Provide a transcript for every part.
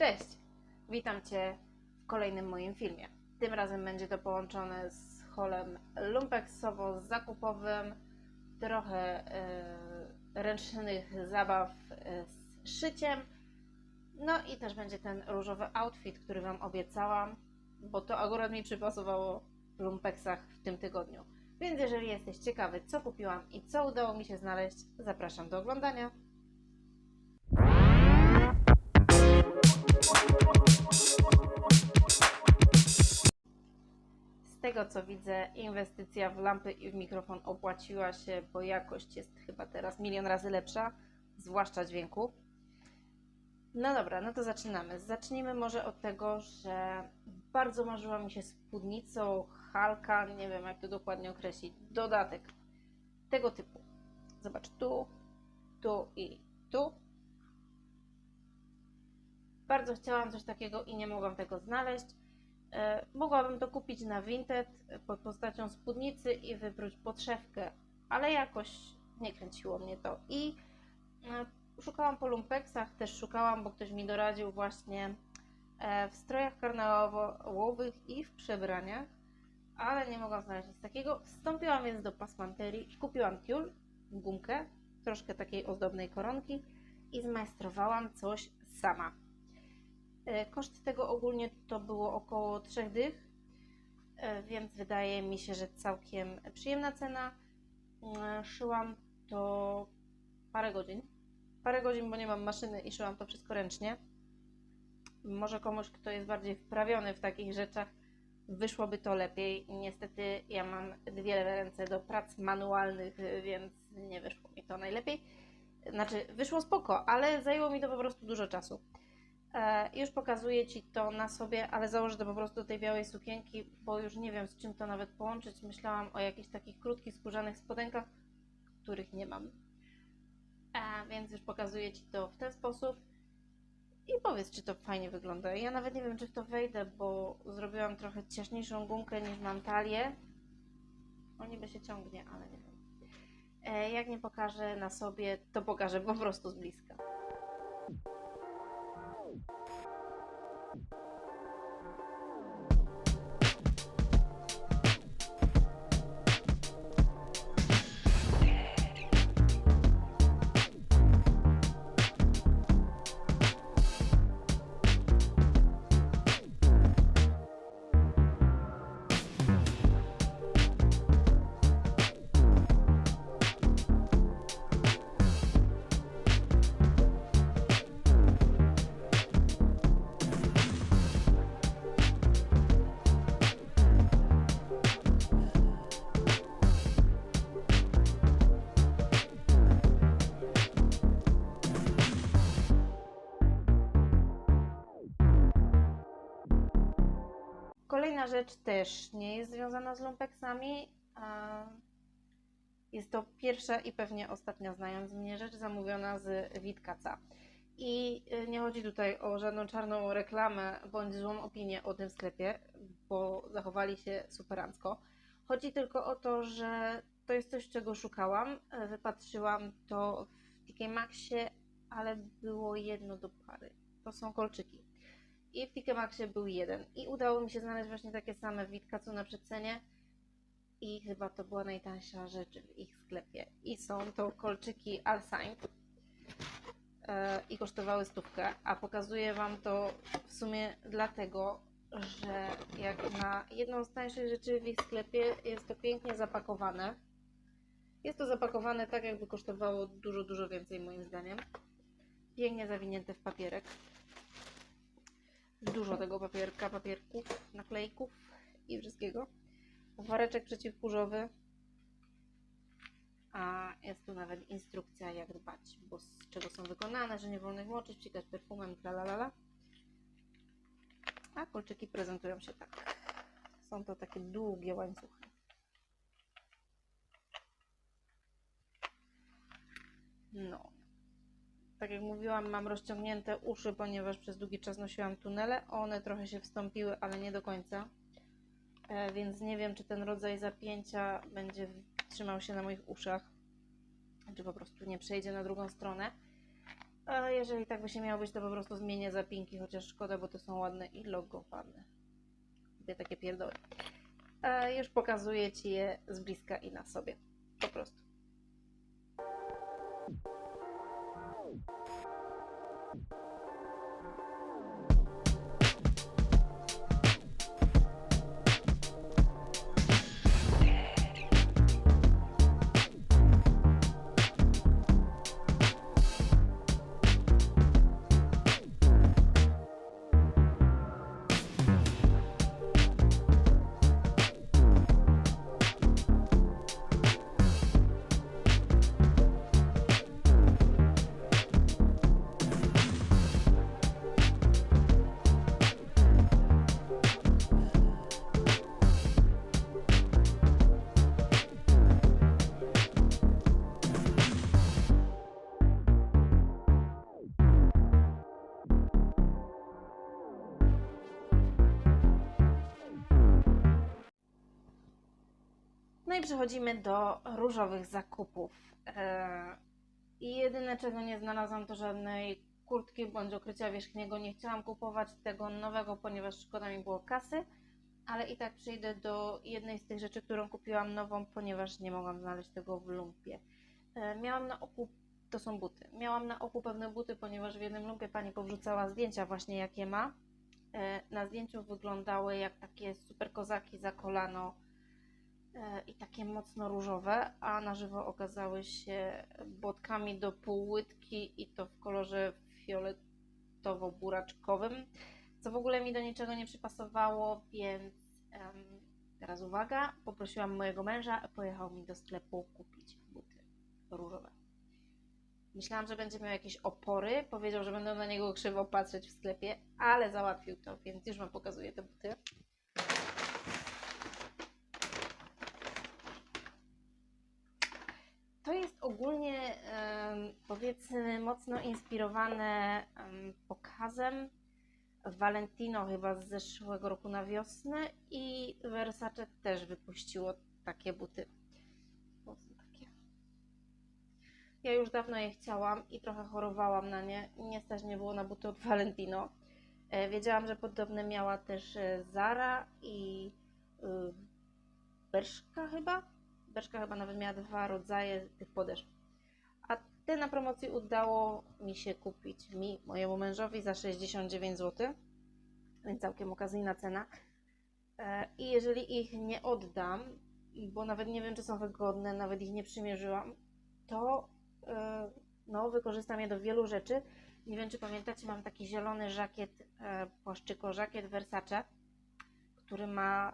Cześć! Witam Cię w kolejnym moim filmie. Tym razem będzie to połączone z holem lumpeksowo-zakupowym, trochę e, ręcznych zabaw e, z szyciem, no i też będzie ten różowy outfit, który Wam obiecałam, bo to akurat mi przypasowało w lumpeksach w tym tygodniu. Więc jeżeli jesteś ciekawy, co kupiłam i co udało mi się znaleźć, zapraszam do oglądania. Tego co widzę, inwestycja w lampy i w mikrofon opłaciła się, bo jakość jest chyba teraz milion razy lepsza, zwłaszcza dźwięku. No dobra, no to zaczynamy. Zacznijmy może od tego, że bardzo marzyła mi się spódnicą, halka, nie wiem jak to dokładnie określić, dodatek tego typu. Zobacz, tu, tu i tu. Bardzo chciałam coś takiego i nie mogłam tego znaleźć. E, Mogłabym to kupić na Vinted pod postacią spódnicy i wypróć podszewkę, ale jakoś nie kręciło mnie to. I e, szukałam po lumpeksach, też szukałam, bo ktoś mi doradził właśnie e, w strojach karnawałowych i w przebraniach, ale nie mogłam znaleźć nic takiego. Wstąpiłam więc do pasmanterii, kupiłam tiul, gumkę, troszkę takiej ozdobnej koronki i zmajstrowałam coś sama. E, Koszt tego ogólnie to było około 3 dych, e, więc wydaje mi się, że całkiem przyjemna cena. E, Szyłam to parę godzin. Parę godzin, bo nie mam maszyny i szyłam to wszystko ręcznie. Może komuś, kto jest bardziej wprawiony w takich rzeczach, wyszłoby to lepiej. Niestety ja mam dwie ręce do prac manualnych, więc nie wyszło mi to najlepiej. Znaczy, wyszło spoko, ale zajęło mi to po prostu dużo czasu. E, Już pokazuję Ci to na sobie, ale założę to po prostu do tej białej sukienki, bo już nie wiem z czym to nawet połączyć. Myślałam o jakichś takich krótkich, skórzanych spodenkach, których nie mam. E, Więc już pokazuję Ci to w ten sposób i powiedz, czy to fajnie wygląda. Ja nawet nie wiem, czy w to wejdę, bo zrobiłam trochę ciaśniejszą gumkę niż mam talię. O niby się ciągnie, ale nie wiem. E, Jak nie pokażę na sobie, to pokażę po prostu z bliska. Kolejna rzecz też nie jest związana z lumpeksami. Jest to pierwsza i pewnie ostatnia znając mnie rzecz zamówiona z Witkaca. I y, nie chodzi tutaj o żadną czarną reklamę bądź złą opinię o tym sklepie, bo zachowali się superancko. Chodzi tylko o to, że to jest coś, czego szukałam. Wypatrzyłam to w TK Maxie, ale było jedno do pary. To są kolczyki. I w TK Maxie był jeden. I udało mi się znaleźć właśnie takie same w Witkacu na przecenie. I chyba to była najtańsza rzecz w ich sklepie. I są to kolczyki Alsign. E, I kosztowały stówkę. A pokazuję Wam to w sumie dlatego, że jak na jedną z tańszych rzeczy w ich sklepie jest to pięknie zapakowane. Jest to zapakowane tak, jakby kosztowało dużo, dużo więcej moim zdaniem. Pięknie zawinięte w papierek dużo tego papierka, papierków, naklejków i wszystkiego. Woreczek przeciwkurzowy. A jest tu nawet instrukcja, jak dbać, bo z czego są wykonane, że nie wolno ich moczyć, psikać perfumem, tralalala. A kolczyki prezentują się tak. Są to takie długie łańcuchy. No. Tak jak mówiłam, mam rozciągnięte uszy, ponieważ przez długi czas nosiłam tunele. One trochę się wstąpiły, ale nie do końca. E, więc nie wiem, czy ten rodzaj zapięcia będzie trzymał się na moich uszach, czy po prostu nie przejdzie na drugą stronę. A jeżeli tak by się miało być, to po prostu zmienię zapinki, chociaż szkoda, bo to są ładne i logowane. Lubię takie pierdoły. A już pokazuję Ci je z bliska i na sobie. Po prostu. I przechodzimy do różowych zakupów. Eee, I jedyne, czego nie znalazłam, to żadnej kurtki bądź okrycia wierzchniego. Nie chciałam kupować tego nowego, ponieważ szkoda mi było kasy, ale i tak przyjdę do jednej z tych rzeczy, którą kupiłam nową, ponieważ nie mogłam znaleźć tego w lumpie. E, miałam na oku, to są buty. Miałam na oku pewne buty, ponieważ w jednym lumpie pani powrzucała zdjęcia właśnie jakie ma. E, na zdjęciu wyglądały jak takie super kozaki za kolano e, i takie mocno różowe, a na żywo okazały się botkami do półłydki i to w kolorze fioletowo-buraczkowym, co w ogóle mi do niczego nie przypasowało, więc em, teraz uwaga, poprosiłam mojego męża, pojechał mi do sklepu kupić buty różowe. Myślałam, że będzie miał jakieś opory, powiedział, że będą na niego krzywo patrzeć w sklepie, ale załatwił to, więc już Wam pokazuję te buty. Ogólnie, powiedzmy, mocno inspirowane em, pokazem Valentino chyba z zeszłego roku na wiosnę i Versace też wypuściło takie buty. Ja już dawno je chciałam i trochę chorowałam na nie. Nie stać mnie było na buty od Valentino. E, Wiedziałam, że podobne miała też e, Zara i y, Bershka chyba. Bershka chyba nawet miała dwa rodzaje tych podeszw. A te na promocji udało mi się kupić mi, mojemu mężowi za 69 zł. Więc całkiem okazyjna cena. E, I jeżeli ich nie oddam, bo nawet nie wiem, czy są wygodne, nawet ich nie przymierzyłam, to e, no, wykorzystam je do wielu rzeczy. Nie wiem, czy pamiętacie, mam taki zielony żakiet, e, płaszczyko żakiet Versace, który ma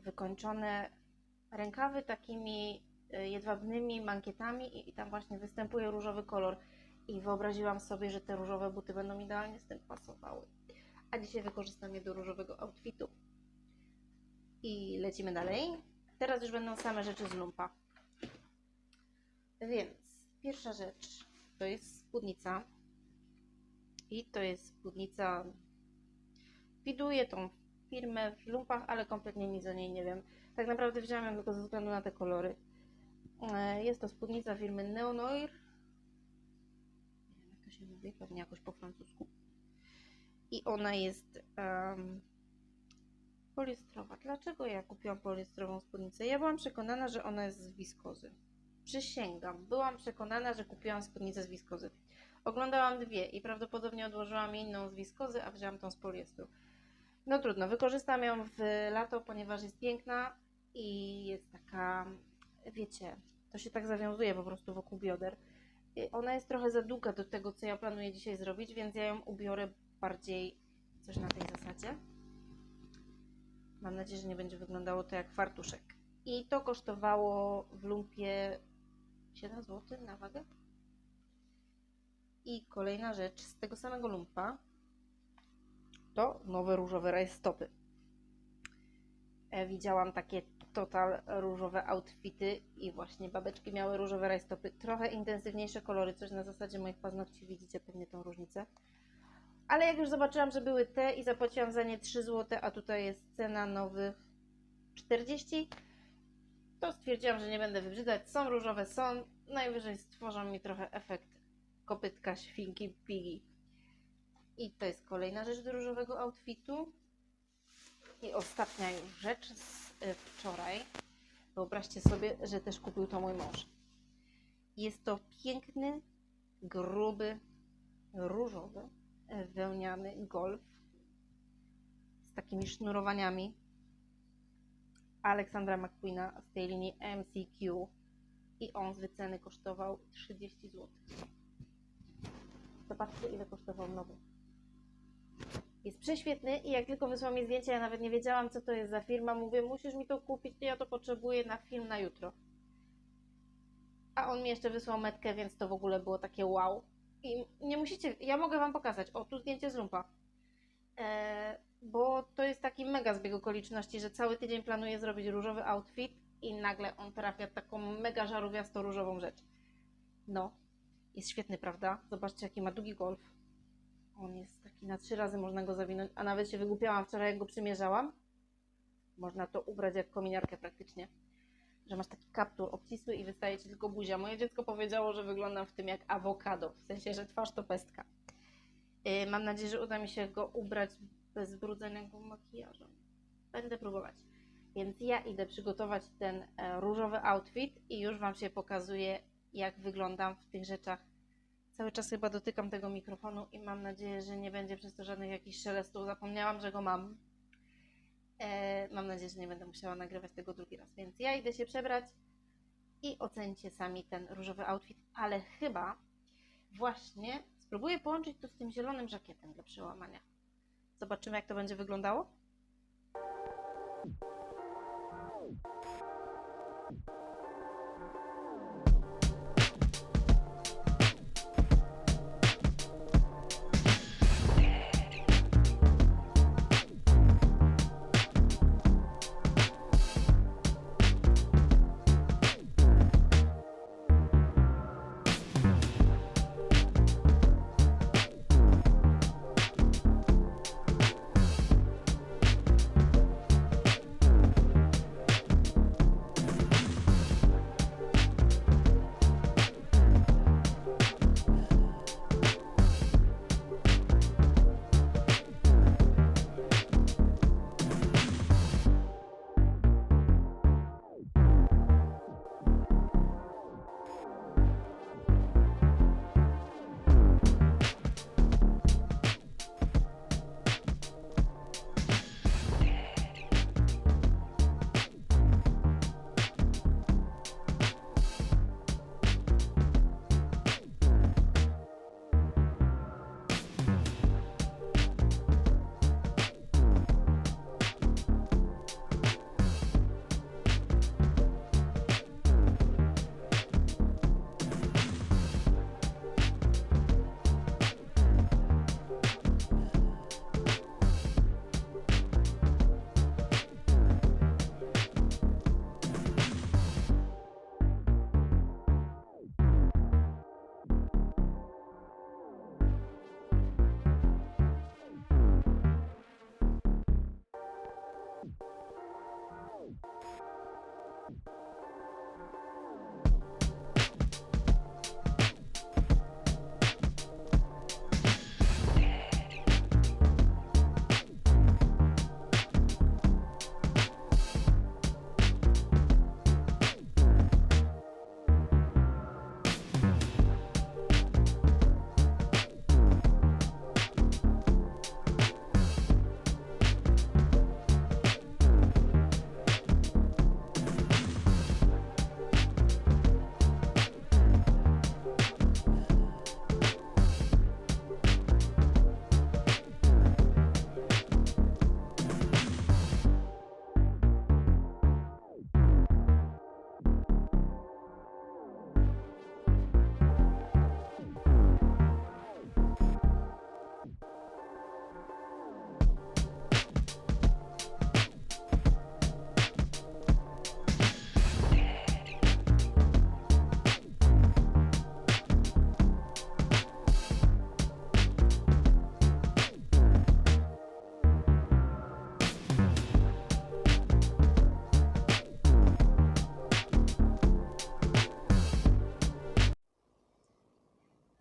wykończone rękawy takimi e, jedwabnymi mankietami i, tam właśnie występuje różowy kolor. I wyobraziłam sobie, że te różowe buty będą idealnie z tym pasowały. A dzisiaj wykorzystam je do różowego outfitu. I lecimy dalej. Teraz już będą same rzeczy z lumpa. Więc pierwsza rzecz to jest spódnica. I to jest spódnica. Widuję tą firmę w lumpach, ale kompletnie nic o niej nie wiem. Tak naprawdę wziąłem ją tylko ze względu na te kolory. E, Jest to spódnica firmy Neonoir. Nie wiem, jak to się mówi, pewnie jakoś po francusku. I ona jest em, poliestrowa. Dlaczego ja kupiłam poliestrową spódnicę? Ja byłam przekonana, że ona jest z wiskozy. Przysięgam, byłam przekonana, że kupiłam spódnicę z wiskozy. Oglądałam dwie i prawdopodobnie odłożyłam inną z wiskozy, a wzięłam tą z poliestru. No trudno, wykorzystam ją w lato, ponieważ jest piękna i jest taka, wiecie, to się tak zawiązuje po prostu wokół bioder. Ona jest trochę za długa do tego, co ja planuję dzisiaj zrobić, więc ja ją ubiorę bardziej coś na tej zasadzie. Mam nadzieję, że nie będzie wyglądało to jak fartuszek. I to kosztowało w lumpie 7 zł na wagę. I kolejna rzecz z tego samego lumpa to nowe różowe rajstopy. E, Widziałam takie total różowe outfity i właśnie babeczki miały różowe rajstopy. Trochę intensywniejsze kolory, coś na zasadzie moich paznokci, widzicie pewnie tą różnicę. Ale jak już zobaczyłam, że były te i zapłaciłam za nie 3 zł, a tutaj jest cena nowych 40, to stwierdziłam, że nie będę wybrzydzać. Są różowe, są. Najwyżej stworzą mi trochę efekt kopytka świnki Piggy. I to jest kolejna rzecz do różowego outfitu. I ostatnia już rzecz wczoraj. Wyobraźcie sobie, że też kupił to mój mąż. Jest to piękny, gruby, różowy, e, wełniany golf z takimi sznurowaniami Aleksandra McQueena z tej linii MCQ i on z wyceny kosztował 30 zł. Zobaczcie ile kosztował nowy. Jest prześwietny i jak tylko wysłał mi zdjęcie, ja nawet nie wiedziałam co to jest za firma. Mówię, musisz mi to kupić, ja to potrzebuję na film na jutro. A on mi jeszcze wysłał metkę, więc to w ogóle było takie wow. I nie musicie, ja mogę wam pokazać. O, tu zdjęcie z lumpa. E, bo to jest taki mega zbieg okoliczności, że cały tydzień planuję zrobić różowy outfit i nagle on trafia taką mega żarówiasto różową rzecz. No, jest świetny, prawda? Zobaczcie, jaki ma długi golf. On jest taki na trzy razy, można go zawinąć, a nawet się wygłupiałam wczoraj, jak go przymierzałam. Można to ubrać jak kominiarkę praktycznie. Że masz taki kaptur obcisły i wystaje ci tylko buzia. Moje dziecko powiedziało, że wyglądam w tym jak awokado, w sensie, że twarz to pestka. Yy, mam nadzieję, że uda mi się go ubrać bez brudzonego makijażem. Będę próbować. Więc ja idę przygotować ten e, różowy outfit i już Wam się pokazuję, jak wyglądam w tych rzeczach. Cały czas chyba dotykam tego mikrofonu i mam nadzieję, że nie będzie przez to żadnych jakichś szelestów. Zapomniałam, że go mam. E, mam nadzieję, że nie będę musiała nagrywać tego drugi raz. Więc ja idę się przebrać i ocencie sami ten różowy outfit, ale chyba właśnie spróbuję połączyć to z tym zielonym żakietem dla przełamania. Zobaczymy, jak to będzie wyglądało.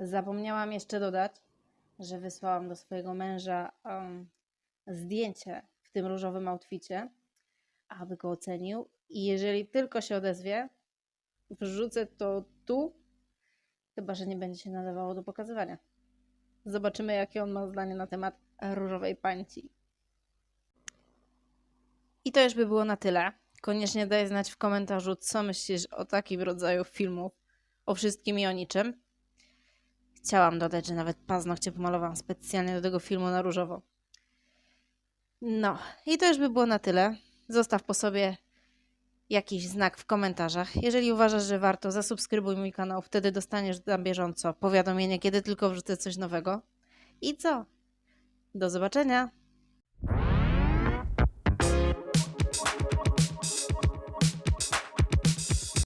Zapomniałam jeszcze dodać, że wysłałam do swojego męża em, zdjęcie w tym różowym outficie, aby go ocenił. I jeżeli tylko się odezwie, wrzucę to tu, chyba że nie będzie się nadawało do pokazywania. Zobaczymy, jakie on ma zdanie na temat różowej pańci. I to już by było na tyle. Koniecznie daj znać w komentarzu, co myślisz o takim rodzaju filmów, o wszystkim i o niczym. Chciałam dodać, że nawet paznokcie pomalowałam specjalnie do tego filmu na różowo. No, i to już by było na tyle. Zostaw po sobie jakiś znak w komentarzach. Jeżeli uważasz, że warto, zasubskrybuj mój kanał, wtedy dostaniesz na bieżąco powiadomienie, kiedy tylko wrzucę coś nowego. I co? Do zobaczenia!